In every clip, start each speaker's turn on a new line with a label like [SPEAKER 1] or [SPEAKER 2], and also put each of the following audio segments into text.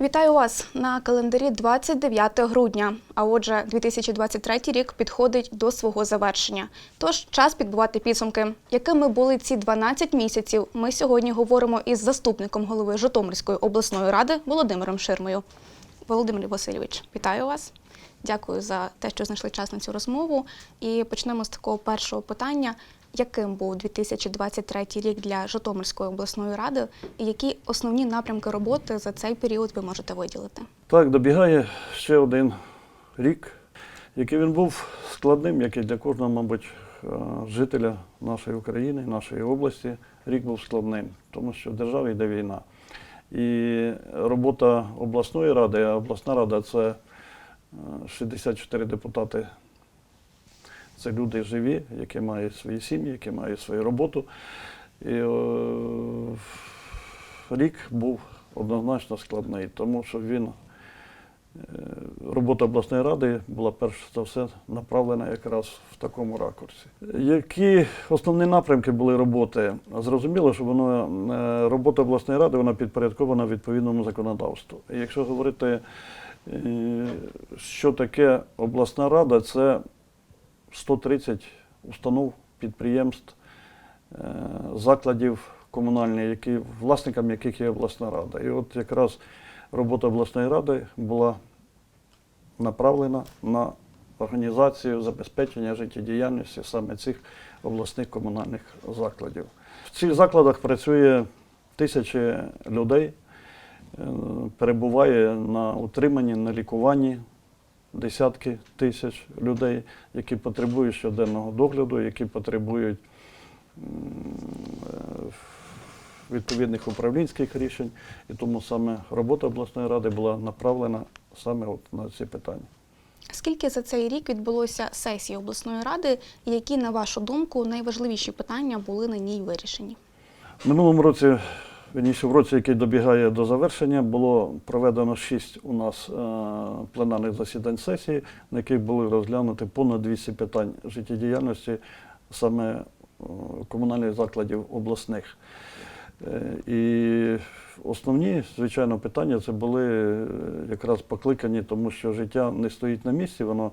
[SPEAKER 1] Вітаю вас на календарі 29 грудня. А отже, 2023 рік підходить до свого завершення. Тож час підбивати підсумки. Якими були ці 12 місяців? Ми сьогодні говоримо із заступником голови Житомирської обласної ради Володимиром Ширмою. Володимир Васильович, вітаю вас. Дякую за те, що знайшли час на цю розмову. І почнемо з такого першого питання. Яким був 2023 рік для Житомирської обласної ради, і які основні напрямки роботи за цей період ви можете виділити?
[SPEAKER 2] Так, добігає ще один рік, який він був складним, як і для кожного, мабуть, е, жителя нашої України, нашої області. Рік був складним, тому що в державі йде війна. І робота обласної ради, а обласна рада це е, 64 депутати. Це люди живі, які мають свої сім'ї, які мають свою роботу. І е, рік був однозначно складний, тому що він, е, робота обласної ради була перш за все направлена якраз в такому ракурсі. Які основні напрямки були роботи? Зрозуміло, що воно, е, робота обласної ради вона підпорядкована відповідному законодавству. І якщо говорити, що таке обласна рада, це 130 установ, підприємств, е, закладів комунальних, які, власниками яких є обласна рада. І от якраз робота обласної ради була направлена на організацію забезпечення життєдіяльності саме цих обласних комунальних закладів. В цих закладах працює тисячі людей, е, перебуває на утриманні, на лікуванні десятки тисяч людей, які потребують щоденного догляду, які потребують е, відповідних управлінських рішень. І тому саме робота обласної ради була направлена саме от на ці питання.
[SPEAKER 1] Скільки за цей рік відбулося сесій обласної ради, і які, на вашу думку, найважливіші питання були на ній вирішені?
[SPEAKER 2] В минулому році, в році, який добігає до завершення, було проведено шість у нас е, пленарних засідань сесії, на яких були розглянуті понад 200 питань життєдіяльності саме е, комунальних закладів обласних. Е, І основні, звичайно, питання це були якраз покликані, тому що життя не стоїть на місці, воно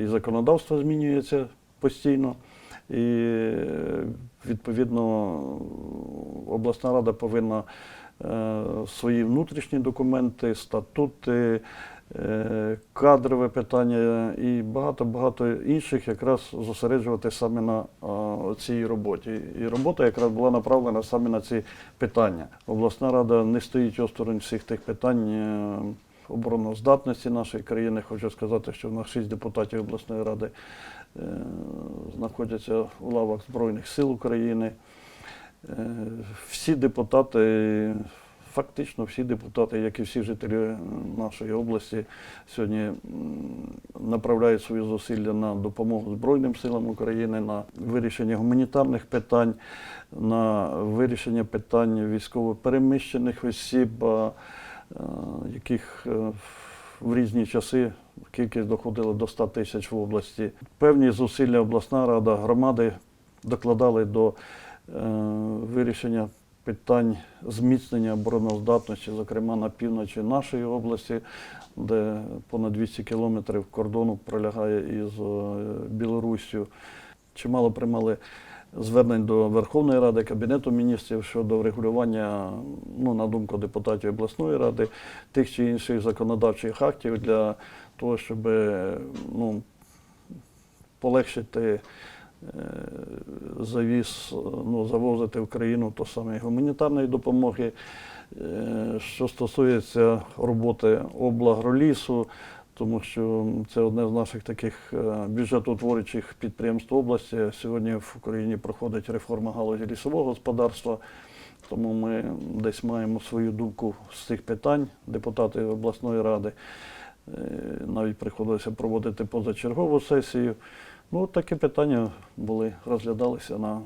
[SPEAKER 2] і законодавство змінюється постійно. І відповідно обласна рада повинна е, свої внутрішні документи, статути, е, кадрове питання і багато-багато інших якраз зосереджувати саме на цій роботі. І робота якраз була направлена саме на ці питання. Обласна рада не стоїть осторонь всіх тих питань. е, Обороноздатності нашої країни, хочу сказати, що в нас шість депутатів обласної ради знаходяться у лавах Збройних сил України. Е, Всі депутати, фактично всі депутати, як і всі жителі е, нашої області, сьогодні направляють свої зусилля на допомогу Збройним силам України, на вирішення гуманітарних питань, на вирішення питань військово-переміщених осіб, е, яких е, в різні часи кількість доходила до 100 тисяч в області. Певні зусилля обласна рада, громади докладали до е, вирішення питань зміцнення обороноздатності, зокрема на півночі нашої області, де понад 200 кілометрів кордону пролягає із е, Білоруссю. Чимало приймали звернень до Верховної Ради, Кабінету міністрів щодо врегулювання, ну, на думку депутатів обласної ради, тих чи інших законодавчих актів для того, щоб ну, полегшити е, завіз, ну, завозити в країну то саме гуманітарної допомоги. Е, Що стосується роботи облагролісу, тому що це одне з наших таких е, бюджетоутворюючих підприємств області. Сьогодні в Україні проходить реформа галузі лісового господарства. Тому ми десь маємо свою думку з цих питань, депутати обласної ради. Е, Навіть приходилося проводити позачергову сесію. Ну, такі питання були, розглядалися на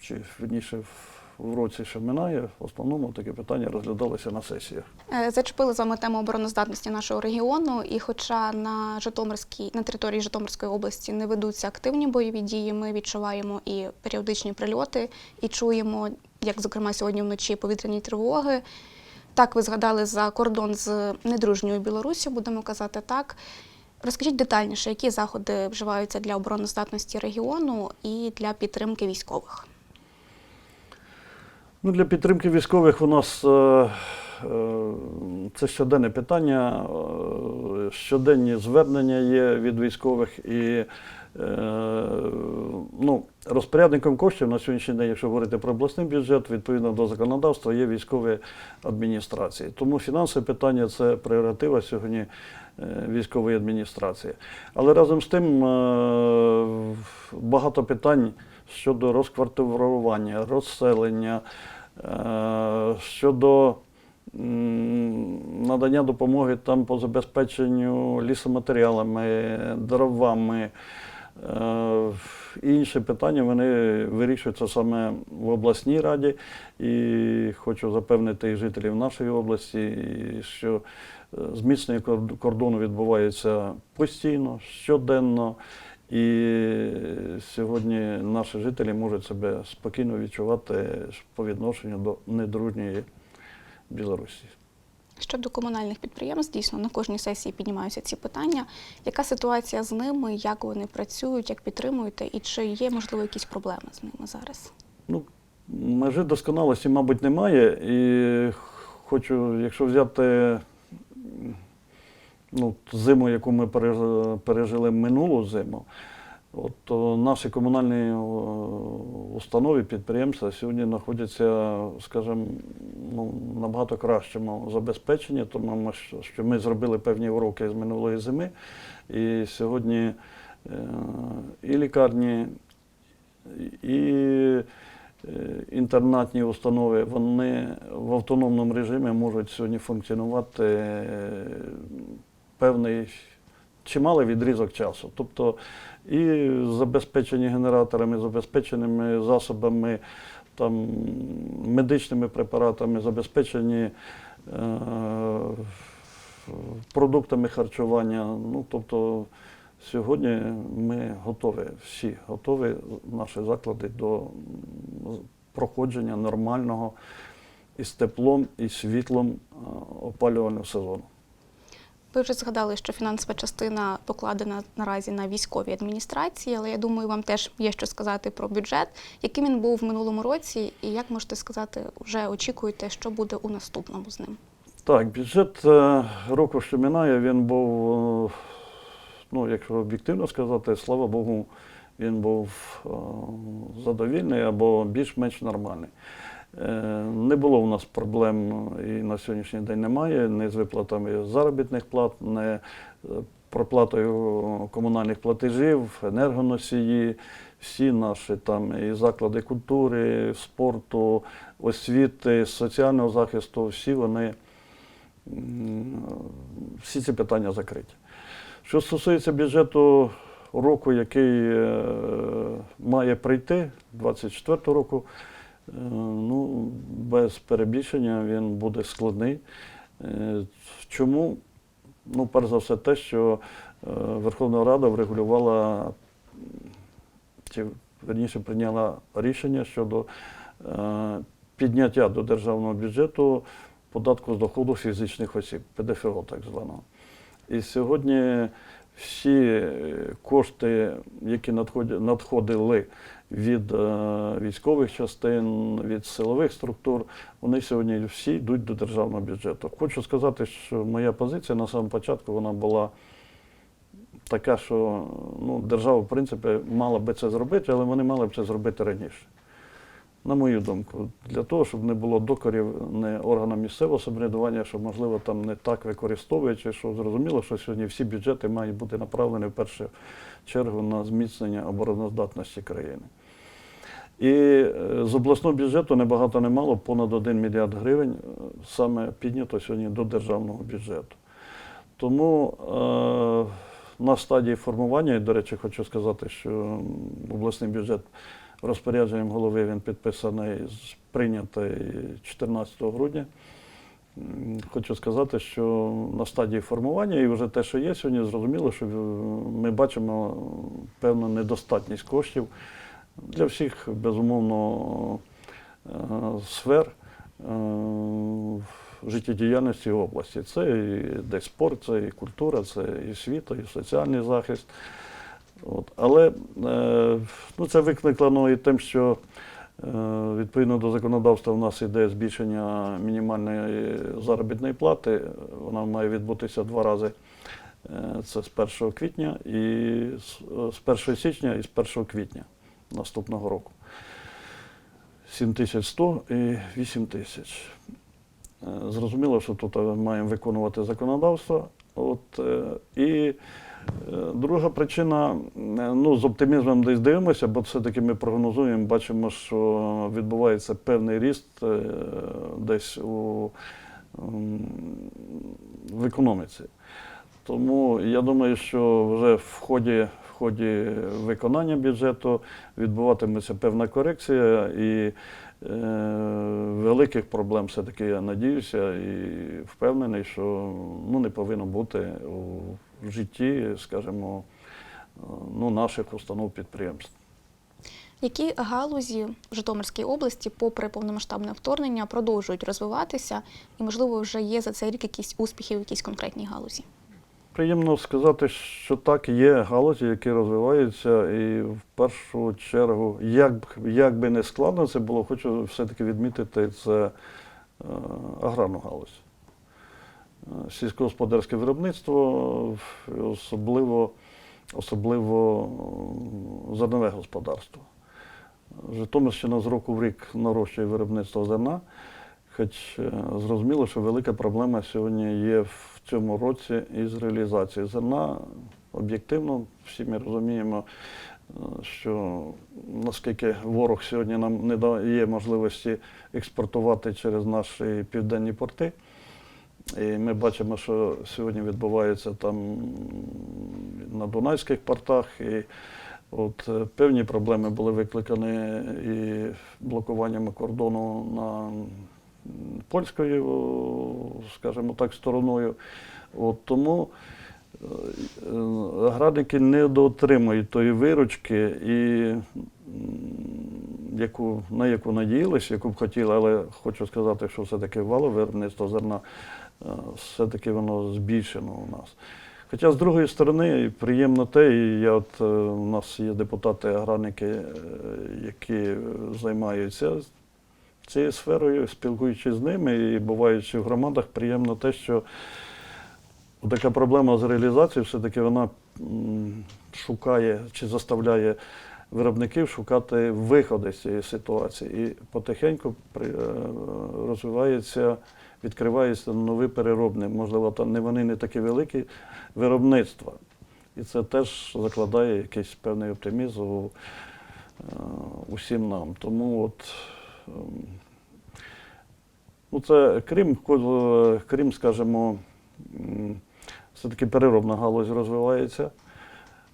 [SPEAKER 2] чи вірніше в- в році, що минає. В основному такі питання розглядалися на сесіях.
[SPEAKER 1] Е, Зачепили з вами тему обороноздатності нашого регіону, і хоча на Житомирській на території Житомирської області не ведуться активні бойові дії, ми відчуваємо і періодичні прильоти, і чуємо, як зокрема сьогодні вночі повітряні тривоги. Так, ви згадали за кордон з недружньою Білорусі, будемо казати так. Розкажіть детальніше, які заходи вживаються для обороноздатності регіону і для підтримки військових.
[SPEAKER 2] Ну, для підтримки військових у нас е, е, це щоденне питання, е, щоденні звернення є від військових і ну, розпорядником коштів на сьогоднішній день, якщо говорити про обласний бюджет, відповідно до законодавства, є військові адміністрації. Тому фінансове питання це пріоритива сьогодні військової адміністрації. Але разом з тим багато питань щодо розквартирування, розселення, щодо надання допомоги там по забезпеченню лісоматеріалами, дровами. Е, Інші питання вони вирішуються саме в обласній раді, і хочу запевнити і жителів нашої області, що е, зміцнення кордону відбувається постійно, щоденно. І сьогодні наші жителі можуть себе спокійно відчувати по відношенню до недружньої Білорусі.
[SPEAKER 1] Щодо комунальних підприємств, дійсно на кожній сесії піднімаються ці питання. Яка ситуація з ними, як вони працюють, як підтримуєте, і чи є можливо якісь проблеми з ними зараз?
[SPEAKER 2] Ну, межі досконалості, мабуть, немає. І хочу, якщо взяти ну, зиму, яку ми пережили минулу зиму, от, наші комунальні установи, підприємства сьогодні знаходяться, скажімо, ну, набагато кращому забезпеченні, тому що ми зробили певні уроки з минулої зими. І сьогодні е, і лікарні, і е, інтернатні установи, вони в автономному режимі можуть сьогодні функціонувати е, певний чималий відрізок часу. Тобто і забезпечені генераторами, забезпеченими засобами, там, медичними препаратами, забезпечені е, продуктами харчування. Ну, тобто, Сьогодні ми готові, всі готові, наші заклади до проходження нормального із теплом і світлом е, опалювального сезону.
[SPEAKER 1] Ви вже згадали, що фінансова частина покладена наразі на військові адміністрації, але я думаю, вам теж є що сказати про бюджет, яким він був в минулому році, і як можете сказати, вже очікуєте, що буде у наступному з ним?
[SPEAKER 2] Так, бюджет е, року, що минає, він був, е, ну, якщо об'єктивно сказати, слава Богу, він був е, задовільний або більш-менш нормальний. Е, Не було у нас проблем і на сьогоднішній день немає ні з виплатами заробітних плат, ні е, проплатою комунальних платежів, енергоносії, всі наші там і заклади культури, спорту, освіти, соціального захисту, всі вони всі ці питання закриті. Що стосується бюджету року, який е, має прийти, 24 року, ну, без перебільшення він буде складний. Е, Чому? Ну, перш за все, те, що е, Верховна Рада врегулювала, чи верніше прийняла рішення щодо е, підняття до державного бюджету податку з доходу фізичних осіб, ПДФО так званого. І сьогодні всі е, кошти, які надходили від е, військових частин, від силових структур, вони сьогодні всі йдуть до державного бюджету. Хочу сказати, що моя позиція на самому початку вона була така, що ну, держава, в принципі, мала би це зробити, але вони мали б це зробити раніше. На мою думку, для того, щоб не було докорів не органам місцевого самоврядування, що, можливо, там не так використовують, чи що зрозуміло, що сьогодні всі бюджети мають бути направлені в першу чергу на зміцнення обороноздатності країни. І е, з обласного бюджету небагато не мало, понад 1 мільярд гривень е, саме піднято сьогодні до державного бюджету. Тому е, на стадії формування, і, до речі, хочу сказати, що обласний бюджет розпорядженням голови він підписаний, прийнятий 14 грудня. Хочу сказати, що на стадії формування і вже те, що є сьогодні, зрозуміло, що е, ми бачимо певну недостатність коштів для всіх, безумовно, е, сфер. Е, життєдіяльності області. Це і десь спорт, це і культура, це і освіта, і соціальний захист. От. Але е, ну, це викликано і тим, що відповідно до законодавства у нас іде збільшення мінімальної заробітної плати. Вона має відбутися два рази. Це з 1 квітня і з 1 січня і з 1 квітня наступного року. 7100 і 8 тисяч. Е, Зрозуміло, що тут е, маємо виконувати законодавство. От, е, і друга причина, ну, з оптимізмом десь дивимося, бо все-таки ми прогнозуємо, бачимо, що відбувається певний ріст десь у, в економіці. Тому я думаю, що вже в ході, ході виконання бюджету відбуватиметься певна корекція і е, великих проблем все-таки я надіюся і впевнений, що ну, не повинно бути в житті, скажімо, ну, наших установ підприємств.
[SPEAKER 1] Які галузі в Житомирській області, попри повномасштабне вторгнення, продовжують розвиватися, і, можливо, вже є за цей рік якісь успіхи в якійсь конкретній галузі?
[SPEAKER 2] Приємно сказати, що так є галузі, які розвиваються, і в першу чергу, як, як би не складно це було, хочу все-таки відмітити це е, аграрну галузь. Е, Сільськогосподарське виробництво, особливо, особливо е, зернове господарство. Житомирщина з року в рік нарощує виробництво зерна. Хоч е, зрозуміло, що велика проблема сьогодні є в цьому році із реалізацією зерна. Об'єктивно, всі ми розуміємо, е, що наскільки ворог сьогодні нам не дає можливості експортувати через наші південні порти. І ми бачимо, що сьогодні відбувається там на Дунайських портах. І от е, певні проблеми були викликані і блокуванням кордону на польською, скажімо так, стороною. От тому е, е, аграрники не доотримують тої виручки, і, яку, на яку надіялися, яку б хотіли, але хочу сказати, що все-таки валове виробництво зерна е, все-таки воно збільшено у нас. Хоча з другої сторони приємно те, і я от е, у нас є депутати-аграрники, е, які е, займаються цією сферою, спілкуючись з ними і буваючи в громадах, приємно те, що така проблема з реалізацією, все-таки вона шукає чи заставляє виробників шукати виходи з цієї ситуації. І потихеньку е, розвивається, відкриваються нові переробні. Можливо, там вони не такі великі виробництва. І це теж закладає якийсь певний оптимізм е, усім нам. Тому от. Ем, Ну, це крім, ко- крім, скажімо, все-таки переробна галузь розвивається.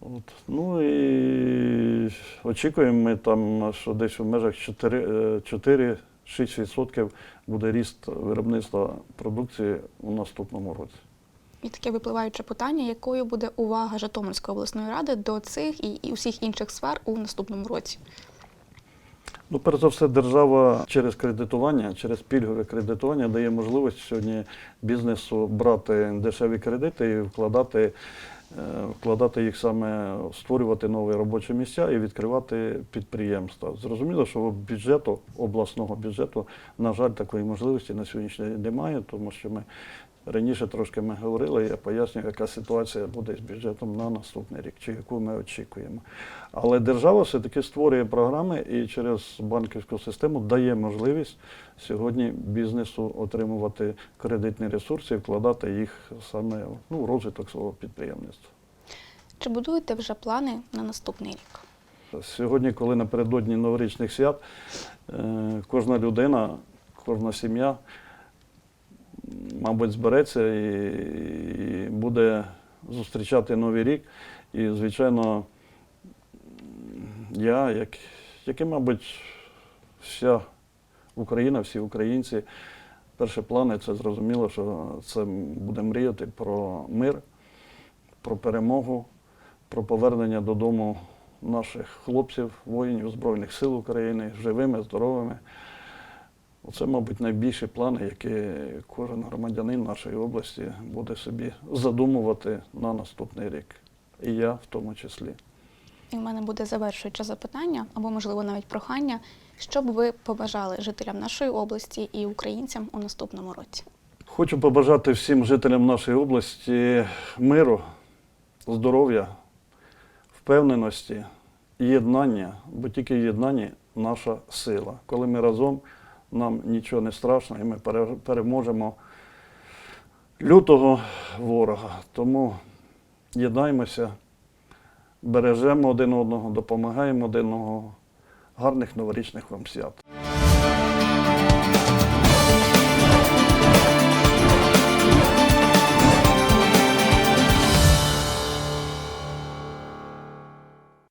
[SPEAKER 2] От. Ну і очікуємо ми там, що десь у межах 4-6% буде ріст виробництва продукції у наступному році.
[SPEAKER 1] І таке випливаюче питання, якою буде увага Житомирської обласної ради до цих і усіх інших сфер у наступному році?
[SPEAKER 2] Ну, перш за все, держава через кредитування, через пільгове кредитування дає можливість сьогодні бізнесу брати дешеві кредити і вкладати, е, вкладати їх саме, створювати нові робочі місця і відкривати підприємства. Зрозуміло, що бюджету, обласного бюджету, на жаль, такої можливості на сьогоднішній день немає, тому що ми раніше трошки ми говорили, я пояснюю, яка ситуація буде з бюджетом на наступний рік, чи яку ми очікуємо. Але держава все-таки створює програми і через банківську систему дає можливість сьогодні бізнесу отримувати кредитні ресурси і вкладати їх саме ну, в розвиток свого підприємництва.
[SPEAKER 1] Чи будуєте вже плани на наступний рік?
[SPEAKER 2] Сьогодні, коли напередодні новорічних свят, е, кожна людина, кожна сім'я, мабуть, збереться і, і буде зустрічати новий рік. І, звичайно, я, як, як і, мабуть, вся Україна, всі українці, перші плани це зрозуміло, що це буде мріяти про мир, про перемогу, про повернення додому наших хлопців, воїнів Збройних сил України живими, здоровими. Оце, мабуть, найбільші плани, які кожен громадянин нашої області буде собі задумувати на наступний рік. І я в тому числі.
[SPEAKER 1] І в мене буде завершуюче запитання, або, можливо, навіть прохання. Що б ви побажали жителям нашої області і українцям у наступному році?
[SPEAKER 2] Хочу побажати всім жителям нашої області миру, здоров'я, впевненості, єднання, бо тільки в єднанні наша сила. Коли ми разом, нам нічого не страшно, і ми переможемо лютого ворога. Тому єднаймося, бережемо один одного, допомагаємо один одного. Гарних новорічних вам свят.